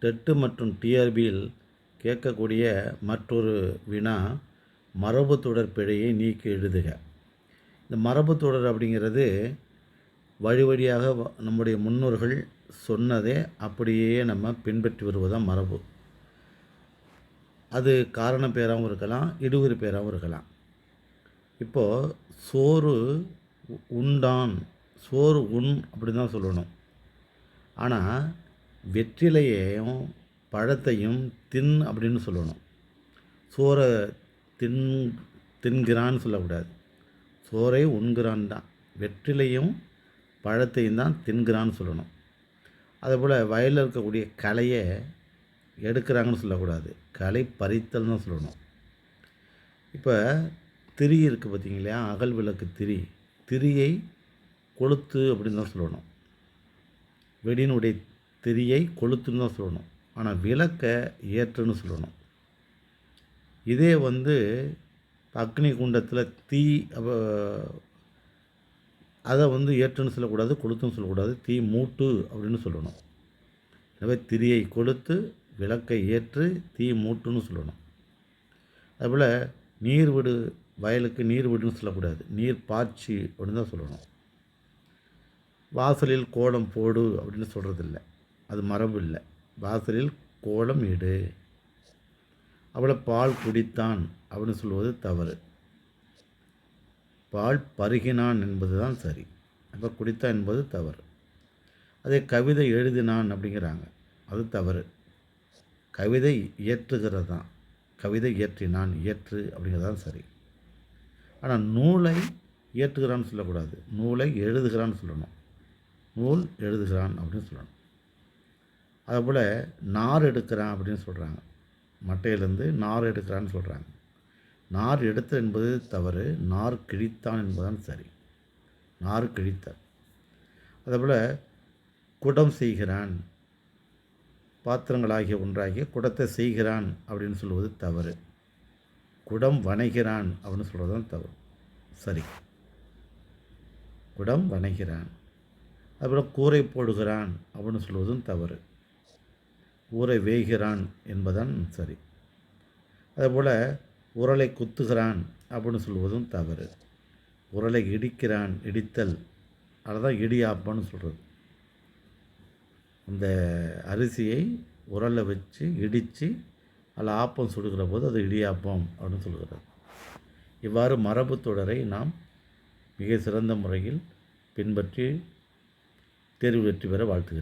TET மற்றும் டிஆர்பியில் கேட்கக்கூடிய மற்றொரு வினா மரபு தொடர் பிழையை நீக்கி எழுதுக. இந்த மரபு தொடர் அப்படிங்கிறது வழி வழியாக வ- நம்முடைய முன்னோர்கள் சொன்னதே அப்படியே நம்ம பின்பற்றி வருவதாக மரபு. அது காரண பேராகவும் இருக்கலாம் இடுகுறி பேராகவும் இருக்கலாம். இப்போது சோறு உண்டான் சோறு உண் அப்படி தான் சொல்லணும். ஆனால் வெற்றிலையையும் பழத்தையும் தின் அப்படின்னு சொல்லணும். சோறை தின் தின்கிறான்னு சொல்லக்கூடாது. சோறை உண்கிறான் தான். வெற்றிலையும் பழத்தையும் தான் தின்கிறான்னு சொல்லணும். அதேபோல் வயலில் இருக்கக்கூடிய களையை எடுக்கிறாங்கன்னு சொல்லக்கூடாது. களை பறித்தல் தான் சொல்லணும். இப்போ திரி இருக்குது பார்த்தீங்களா அகல் விளக்கு திரி. திரியை கொளுத்து அப்படின்னு தான் சொல்லணும். வெடியினுடைய திரியை கொளுத்துன்னு தான் சொல்லணும். ஆனால் விளக்கை ஏற்றுன்னு சொல்லணும். இதே வந்து அக்னி குண்டத்தில் தீ அதை வந்து ஏற்றுன்னு சொல்லக்கூடாது கொளுத்துன்னு சொல்லக்கூடாது. தீ மூட்டு அப்படின்னு சொல்லணும். எனவே திரியை கொளுத்து விளக்கை ஏற்று தீ மூட்டுன்னு சொல்லணும். அதுபோல் நீர் விடு வயலுக்கு நீர் விடுன்னு சொல்லக்கூடாது. நீர் பாய்ச்சி அப்படின்னு தான் சொல்லணும். வாசலில் கோலம் போடு அப்படின்னு சொல்கிறதில்ல அது மரபு இல்லை. வாசலில் கோலம் இடு. அவளை பால் குடித்தான் அப்படின்னு சொல்வது தவறு. பால் பருகினான் என்பது தான் சரி. அப்போ குடித்தான் என்பது தவறு. அதே கவிதை எழுதினான் அப்படிங்கிறாங்க. அது தவறு. கவிதை இயற்றுகிறது தான் கவிதை இயற்றினான் இயற்று அப்படிங்கிறது தான் சரி. ஆனால் நூலை இயற்றுகிறான்னு சொல்லக்கூடாது. நூலை எழுதுகிறான்னு சொல்லணும். நூல் எழுதுகிறான் அப்படின்னு சொல்லணும். அதுபோல் நார் எடுக்கிறான் அப்படின்னு சொல்கிறாங்க மட்டையிலேருந்து நார் எடுக்கிறான்னு சொல்கிறாங்க நார் எடுத்தல் என்பது தவறு நார் கிழித்தான் என்பதுதான் சரி. நார் கிழித்தார் அதேபோல் குடம் செய்கிறான் பாத்திரங்களாகிய ஒன்றாகிய குடத்தை செய்கிறான் அப்படின்னு சொல்வது தவறு. குடம் வணைகிறான் அப்படின்னு சொல்கிறது தான் தவறு. சரி. குடம் வணைகிறான். அதுபோல் கூரை போடுகிறான் அப்படின்னு சொல்வதும் தவறு. ஊரை வேய்கிறான் என்பதான் சரி. அதுபோல் உரலை குத்துகிறான் அப்படின்னு சொல்வதும் தவறு. உரலை இடிக்கிறான் இடித்தல். அதுதான் இடியாப்பம்னு சொல்கிறது அந்த அரிசியை உரலை வச்சு இடித்து அதில் ஆப்பம் சுடுகிற போது அது இடியாப்பம் அப்படின்னு சொல்கிறது இவ்வாறு மரபு தொடரை நாம் மிக சிறந்த முறையில் பின்பற்றி தேர்வு வெற்றி பெற வாழ்த்துகிறேன்.